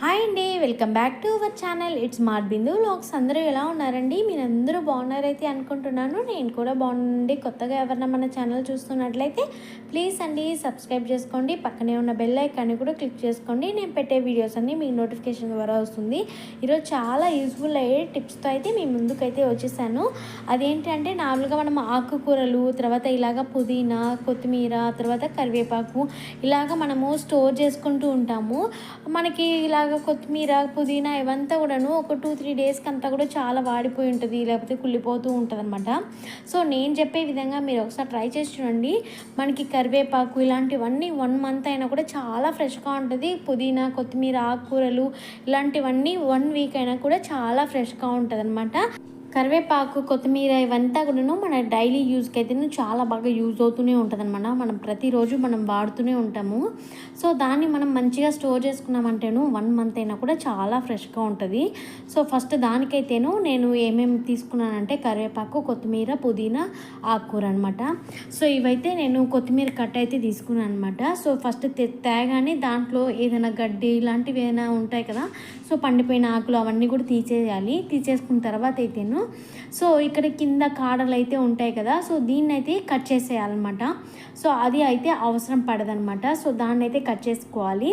Hi అండి welcome back to our channel. It's smart Bindu looks అందరూ ఎలా ఉన్నారండి? మీరు అందరూ బాగున్నారైతే అనుకుంటున్నాను. నేను కూడా బాగుండి కొత్తగా ఎవరన్నా మన ఛానల్ చూస్తున్నట్లయితే ప్లీజ్ అండి సబ్స్క్రైబ్ చేసుకోండి. పక్కనే ఉన్న బెల్ ఐకాన్ని కూడా క్లిక్ చేసుకోండి. నేను పెట్టే వీడియోస్ అన్నీ మీకు నోటిఫికేషన్ ద్వారా వస్తుంది. ఈరోజు చాలా యూస్ఫుల్ అయ్యే టిప్స్తో అయితే మీ ముందుకైతే వచ్చేసాను. అదేంటంటే నార్మల్గా మనం ఆకుకూరలు తర్వాత ఇలాగ పుదీనా కొత్తిమీర తర్వాత కరివేపాకు ఇలాగ మనము స్టోర్ చేసుకుంటూ ఉంటాము. మనకి ఇలా ఇలాగ కొత్తిమీర పుదీనా ఇవంతా కూడాను ఒక టూ త్రీ డేస్కి అంతా కూడా చాలా వాడిపోయి ఉంటుంది లేకపోతే కుళ్ళిపోతూ ఉంటుంది అనమాట సో నేను చెప్పే విధంగా మీరు ఒకసారి ట్రై చేసి చూడండి. మనకి కరివేపాకు ఇలాంటివన్నీ వన్ మంత్ అయినా కూడా చాలా ఫ్రెష్గా ఉంటుంది. పుదీనా కొత్తిమీర ఆకుకూరలు ఇలాంటివన్నీ వన్ వీక్ అయినా కూడా చాలా ఫ్రెష్గా ఉంటుంది అనమాట కరివేపాకు కొత్తిమీర ఇవంతా కూడాను మన డైలీ యూజ్కి అయితే చాలా బాగా యూజ్ అవుతూనే ఉంటుంది అనమాట మనం ప్రతిరోజు మనం వాడుతూనే ఉంటాము. సో దాన్ని మనం మంచిగా స్టోర్ చేసుకున్నామంటేను వన్ మంత్ అయినా కూడా చాలా ఫ్రెష్గా ఉంటుంది. సో ఫస్ట్ దానికైతేను నేను ఏమేమి తీసుకున్నానంటే కరివేపాకు కొత్తిమీర పుదీనా ఆకుకూర అనమాట సో ఇవైతే నేను కొత్తిమీర కట్ అయితే తీసుకున్నాను అనమాట సో ఫస్ట్ తేగానే దాంట్లో ఏదైనా గడ్డి ఇలాంటివి ఏదైనా ఉంటాయి కదా సో పండిపోయిన ఆకులు అవన్నీ కూడా తీసేయాలి. తీసేసుకున్న తర్వాత అయితేను సో ఇక్కడ కింద కాడలు అయితే ఉంటాయి కదా సో దీన్ని అయితే కట్ చేసేయాలన్నమాట. సో అది అయితే అవసరం పడదనమాట సో దాన్ని అయితే కట్ చేసుకోవాలి.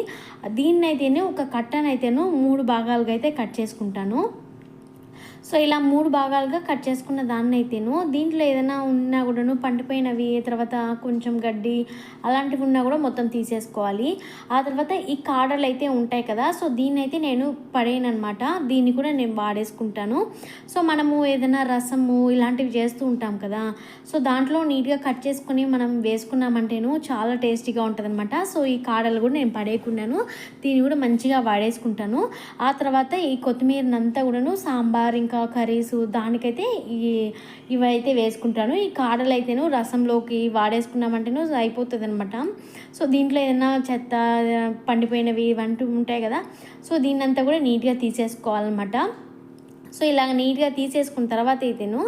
దీన్ని అయితేనే ఒక కట్టనైతేను మూడు భాగాలుగా అయితే కట్ చేసుకుంటాను. సో ఇలా మూడు భాగాలుగా కట్ చేసుకున్న దాన్ని అయితేను దీంట్లో ఏదైనా ఉన్నా కూడాను పండిపోయినవి తర్వాత కొంచెం గడ్డి అలాంటివి ఉన్నా కూడా మొత్తం తీసేసుకోవాలి. ఆ తర్వాత ఈ కాడలు అయితే ఉంటాయి కదా సో దీన్ని అయితే నేను పడేయను అనమాట దీన్ని కూడా నేను వాడేసుకుంటాను. సో మనము ఏదైనా రసము ఇలాంటివి చేస్తూ ఉంటాం కదా సో దాంట్లో నీట్గా కట్ చేసుకొని మనం వేసుకున్నామంటేను చాలా టేస్టీగా ఉంటుందన్నమాట. సో ఈ కాడలు కూడా నేను పడేయకున్నాను దీన్ని కూడా మంచిగా వాడేసుకుంటాను. ఆ తర్వాత ఈ కొత్తిమీరనంతా కూడాను సాంబార్ ఇంకా కర్రీస్ దానికైతే ఈ ఇవైతే వేసుకుంటాను. ఈ కాడలు అయితేను రసంలోకి వాడేసుకున్నామంటేను అయిపోతుంది అనమాట సో దీంట్లో ఏదైనా చెత్త పండిపోయినవి ఇవంటూ ఉంటాయి కదా సో దీన్నంతా కూడా నీట్గా తీసేసుకోవాలన్నమాట. సో ఇలాగ నీట్గా తీసేసుకున్న తర్వాత అయితేను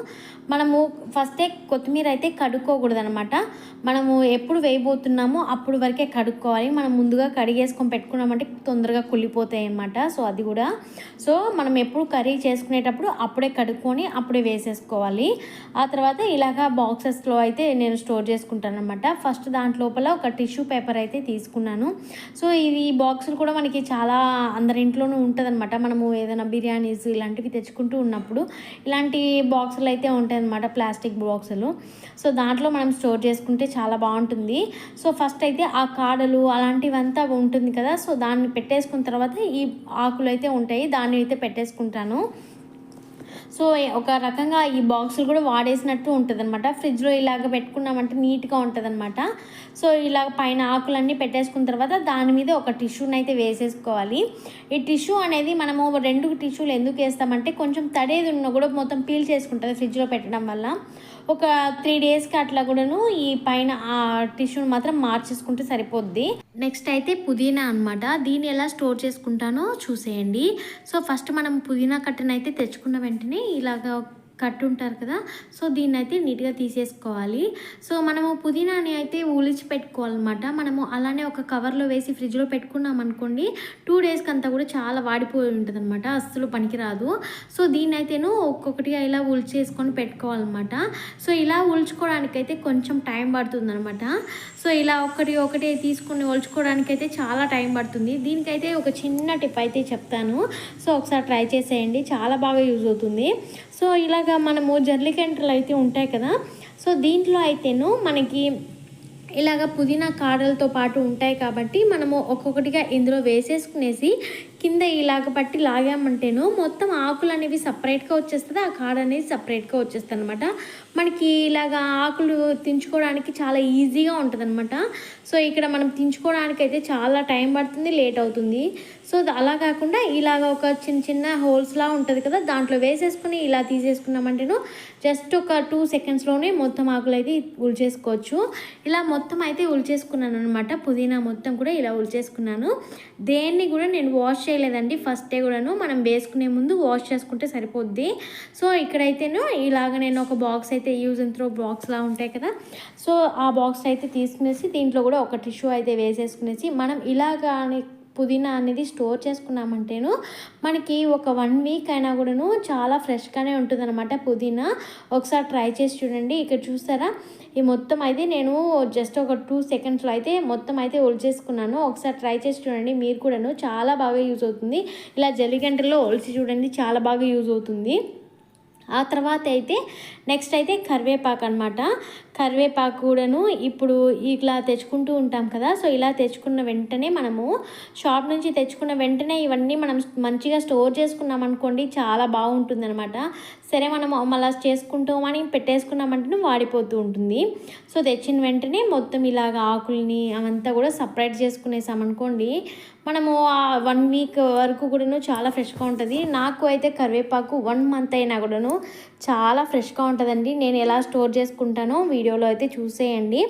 మనము ఫస్టే కొత్తిమీర అయితే కడుక్కోకూడదు అనమాట మనము ఎప్పుడు వేయబోతున్నామో అప్పుడు వరకే కడుక్కోవాలి. మనం ముందుగా కడిగేసుకొని పెట్టుకున్నామంటే తొందరగా కుళ్ళిపోతాయి అన్నమాట సో అది కూడా. సో మనం ఎప్పుడు కర్రీ చేసుకునేటప్పుడు అప్పుడే కడుక్కొని అప్పుడే వేసేసుకోవాలి. ఆ తర్వాత ఇలాగా బాక్సెస్లో అయితే నేను స్టోర్ చేసుకుంటాను అనమాట ఫస్ట్ దాంట్లోపల ఒక టిష్యూ పేపర్ అయితే తీసుకున్నాను. సో ఇది బాక్సులు కూడా మనకి చాలా అందరి ఇంట్లోనూ ఉంటుంది మనము ఏదైనా బిర్యానీస్ ఇలాంటివి తెచ్చుకుంటూ ఉన్నప్పుడు ఇలాంటి బాక్సులు అయితే ఉంటాయి. అనమాట ప్లాస్టిక్ బాక్సులు. సో దాంట్లో మనం స్టోర్ చేసుకుంటే చాలా బాగుంటుంది. సో ఫస్ట్ అయితే ఆ కాడలు అలాంటివంతా ఉంటుంది కదా సో దాన్ని పెట్టేసుకున్న తర్వాత ఈ ఆకులు అయితే ఉంటాయి దాన్ని అయితే పెట్టేసుకుంటాను. సో ఒక రకంగా ఈ బాక్సులు కూడా వాడేసినట్టు ఉంటుంది అనమాట ఫ్రిడ్జ్లో ఇలాగ పెట్టుకున్నామంటే నీట్గా ఉంటుంది అనమాట సో ఇలాగ పైన ఆకులన్నీ పెట్టేసుకున్న తర్వాత దాని మీద ఒక టిష్యూని అయితే వేసేసుకోవాలి. ఈ టిష్యూ అనేది మనము రెండు టిష్యూలు ఎందుకు వేస్తామంటే కొంచెం తడేది ఉన్న కూడా మొత్తం పీల్ చేసుకుంటుంది ఫ్రిడ్జ్లో పెట్టడం వల్ల. ఒక త్రీ డేస్కి అట్లా కూడాను ఈ పైన ఆ టిష్యూని మాత్రం మార్చేసుకుంటే సరిపోద్ది. నెక్స్ట్ అయితే పుదీనా అనమాట దీన్ని ఎలా స్టోర్ చేసుకుంటానో చూసేయండి. సో ఫస్ట్ మనం పుదీనా కట్టను అయితే తెచ్చుకున్న వెంటనే ఇలాగ కట్టుంటారు కదా. సో దీన్ని అయితే నీట్గా తీసేసుకోవాలి. సో మనము పుదీనాని అయితే ఊలిచి పెట్టుకోవాలన్నమాట. మనము అలానే ఒక కవర్లో వేసి ఫ్రిడ్జ్లో పెట్టుకున్నాం అనుకోండి టూ డేస్కి అంతా కూడా చాలా వాడిపోయి ఉంటుంది అనమాట అస్సలు పనికిరాదు. సో దీన్ని అయితేను ఒక్కొక్కటిగా ఇలా ఉల్చేసుకొని పెట్టుకోవాలన్నమాట. సో ఇలా ఉల్చుకోవడానికైతే కొంచెం టైం పడుతుంది అనమాట సో ఇలా ఒకటి ఒకటి తీసుకుని ఒలుచుకోవడానికి అయితే చాలా టైం పడుతుంది. దీనికైతే ఒక చిన్న టిప్ అయితే చెప్తాను. సో ఒకసారి ట్రై చేసేయండి. చాలా బాగా యూజ్ అవుతుంది. సో ఇలా ఇలాగా మనము జర్లికెంటర్లు అయితే ఉంటాయి కదా. సో దీంట్లో అయితేను మనకి ఇలాగ పుదీనా కాడలతో పాటు ఉంటాయి కాబట్టి మనము ఒక్కొక్కటిగా ఇందులో వేసేసుకునేసి కింద ఇలాగ పట్టి లాగామంటేను మొత్తం ఆకులు అనేవి సపరేట్గా వచ్చేస్తుంది ఆ కాడ అనేది సపరేట్గా వచ్చేస్తుంది అనమాట మనకి ఇలాగ ఆకులు తించుకోవడానికి చాలా ఈజీగా ఉంటుంది అనమాట సో ఇక్కడ మనం తించుకోవడానికి అయితే చాలా టైం పడుతుంది లేట్ అవుతుంది. సో అలా కాకుండా ఇలాగ ఒక చిన్న చిన్న హోల్స్లా ఉంటుంది కదా దాంట్లో వేసేసుకుని ఇలా తీసేసుకున్నామంటేను జస్ట్ ఒక టూ సెకండ్స్లోనే మొత్తం ఆకులు అయితే ఉల్చేసుకోవచ్చు. ఇలా మొత్తం అయితే ఉల్చేసుకున్నాను అనమాట పుదీనా మొత్తం కూడా ఇలా ఉల్చేసుకున్నాను. దేన్ని కూడా నేను వాష్ చేయలేదండి. ఫస్ట్ డే కూడాను మనం వేసుకునే ముందు వాష్ చేసుకుంటే సరిపోద్ది. సో ఇక్కడైతేను ఇలాగ నేను ఒక బాక్స్ అయితే యూజ్ అండ్ త్రో బాక్స్లా ఉంటాయి కదా. సో ఆ బాక్స్ అయితే తీసుకునేసి దీంట్లో కూడా ఒక టిష్యూ అయితే వేసేసుకునేసి మనం ఇలాగా పుదీనా అనేది స్టోర్ చేసుకున్నామంటేను మనకి ఒక వన్ వీక్ అయినా కూడాను చాలా ఫ్రెష్గానే ఉంటుందన్నమాట పుదీనా. ఒకసారి ట్రై చేసి చూడండి. ఇక్కడ చూసారా? ఈ మొత్తం అయితే నేను జస్ట్ ఒక టూ సెకండ్స్లో అయితే మొత్తం అయితే ఒలిచేసుకున్నాను. ఒకసారి ట్రై చేసి చూడండి. మీరు కూడాను చాలా బాగా యూజ్ అవుతుంది. ఇలా జల్లిగంటలో ఒలిచి చూడండి. చాలా బాగా యూజ్ అవుతుంది. ఆ తర్వాత అయితే నెక్స్ట్ అయితే కరివేపాకు అనమాట కరివేపాకు కూడాను ఇప్పుడు ఇట్లా తెచ్చుకుంటూ ఉంటాం కదా సో ఇలా తెచ్చుకున్న వెంటనే మనము షాప్ నుంచి తెచ్చుకున్న వెంటనే ఇవన్నీ మనం మంచిగా స్టోర్ చేసుకున్నాం అనుకోండి చాలా బాగుంటుంది అనమాట సరే మనం మళ్ళీ చేసుకుంటామని పెట్టేసుకున్నామంటే వాడిపోతూ ఉంటుంది. సో తెచ్చిన వెంటనే మొత్తం ఇలాగ ఆకుల్ని అవంతా కూడా సపరేట్ చేసుకునేసామనుకోండి మనము వన్ వీక్ వరకు కూడాను చాలా ఫ్రెష్గా ఉంటుంది. నాకు అయితే కరివేపాకు వన్ మంత్ అయినా కూడాను చాలా ఫ్రెష్గా ఉంటుందండి. నేను ఎలా స్టోర్ చేసుకుంటానో వీడియోలో అయితే చూసేయండి.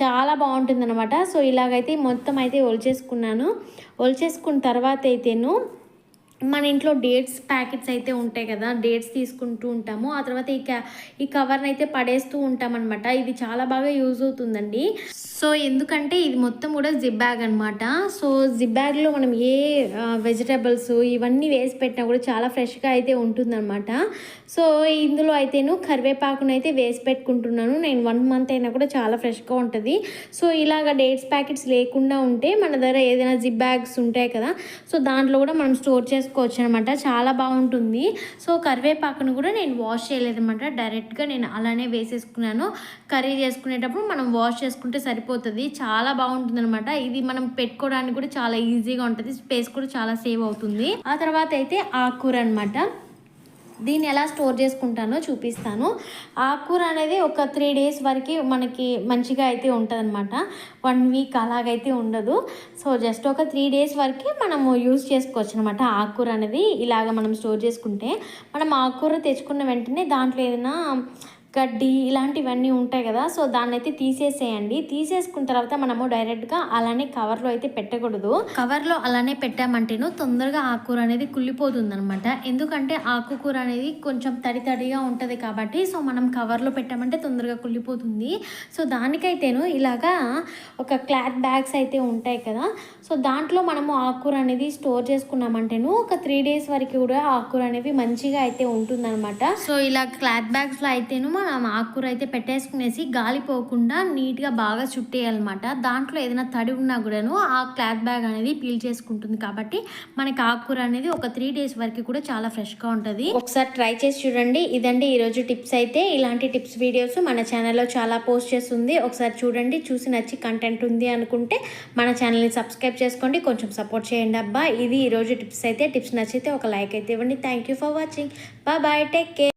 చాలా బాగుంటుంది అనమాట సో ఇలాగైతే మొత్తం అయితే ఒలిచేసుకున్నాను. ఒలిచేసుకున్న తర్వాత అయితేను మన ఇంట్లో డేట్స్ ప్యాకెట్స్ అయితే ఉంటాయి కదా డేట్స్ తీసుకుంటూ ఉంటాము. ఆ తర్వాత ఈ ఈ కవర్ని అయితే పడేస్తూ ఉంటామన్నమాట. ఇది చాలా బాగా యూజ్ అవుతుందండి. సో ఎందుకంటే ఇది మొత్తం కూడా జిప్ బ్యాగ్ అనమాట సో జిప్ బ్యాగ్లో మనం ఏ వెజిటబుల్స్ ఇవన్నీ వేసి పెట్టినా కూడా చాలా ఫ్రెష్గా అయితే ఉంటుందన్నమాట. సో ఇందులో అయితేను కరివేపాకును అయితే వేసి పెట్టుకుంటున్నాను. నేను వన్ మంత్ అయినా కూడా చాలా ఫ్రెష్గా ఉంటుంది. సో ఇలాగ డేట్స్ ప్యాకెట్స్ లేకుండా ఉంటే మన దగ్గర ఏదైనా జిప్ బ్యాగ్స్ ఉంటాయి కదా సో దాంట్లో కూడా మనం స్టోర్ చేసుకోవచ్చు అనమాట చాలా బాగుంటుంది. సో కరివేపాకును కూడా నేను వాష్ చేయలేదన్నమాట డైరెక్ట్గా నేను అలానే వేసేసుకున్నాను. కర్రీ చేసుకునేటప్పుడు మనం వాష్ చేసుకుంటే సరిపోతుంది. చాలా బాగుంటుంది అనమాట ఇది మనం పెట్టుకోవడానికి కూడా చాలా ఈజీగా ఉంటుంది. స్పేస్ కూడా చాలా సేవ్ అవుతుంది. ఆ తర్వాత అయితే ఆకుకూర అనమాట దీన్ని ఎలా స్టోర్ చేసుకుంటానో చూపిస్తాను. ఆకుకూర అనేది ఒక త్రీ డేస్ వరకు మనకి మంచిగా అయితే ఉంటుందన్నమాట. వన్ వీక్ అలాగైతే ఉండదు. సో జస్ట్ ఒక త్రీ డేస్ వరకు మనము యూజ్ చేసుకోవచ్చు అనమాట ఆకుకూర అనేది ఇలాగ మనం స్టోర్ చేసుకుంటే. మనం ఆకుకూర తెచ్చుకున్న వెంటనే దాంట్లో ఏదైనా గడ్డి ఇలాంటివన్నీ ఉంటాయి కదా సో దాన్ని అయితే తీసేసేయండి. తీసేసుకున్న తర్వాత మనము డైరెక్ట్గా అలానే కవర్లో అయితే పెట్టకూడదు. కవర్లో అలానే పెట్టామంటేను తొందరగా ఆకుకూర అనేది కుళ్ళిపోతుంది అనమాట ఎందుకంటే ఆకుకూర అనేది కొంచెం తడి తడిగా ఉంటుంది కాబట్టి సో మనం కవర్లో పెట్టామంటే తొందరగా కుళ్ళిపోతుంది. సో దానికైతేను ఇలాగా ఒక క్లాత్ బ్యాగ్స్ అయితే ఉంటాయి కదా సో దాంట్లో మనము ఆకుకూర అనేది స్టోర్ చేసుకున్నామంటేను ఒక త్రీ డేస్ వరకు కూడా ఆకుకూర అనేవి మంచిగా అయితే ఉంటుందన్నమాట. సో ఇలా క్లాత్ బ్యాగ్స్లో అయితేను మనం ఆకుకూర అయితే పెట్టేసుకునేసి గాలి పోకుండా నీట్గా బాగా చుట్టేయాలన్నమాట. దాంట్లో ఏదైనా తడి ఉన్నా కూడాను ఆ క్లాత్ బ్యాగ్ అనేది పీల్ చేసుకుంటుంది కాబట్టి మనకి ఆకుకూర అనేది ఒక త్రీ డేస్ వరకు కూడా చాలా ఫ్రెష్గా ఉంటుంది. ఒకసారి ట్రై చేసి చూడండి. ఇదండి ఈరోజు టిప్స్ అయితే. ఇలాంటి టిప్స్ వీడియోస్ మన ఛానల్లో చాలా పోస్ట్ చేస్తుంది. ఒకసారి చూడండి. చూసి నచ్చి కంటెంట్ ఉంది అనుకుంటే మన ఛానల్ని సబ్స్క్రైబ్ చేసుకోండి. కొంచెం సపోర్ట్ చేయండి అబ్బా. ఇది ఈరోజు టిప్స్ అయితే. టిప్స్ నచ్చితే ఒక లైక్ అయితే ఇవ్వండి. Thank you for watching bye bye take care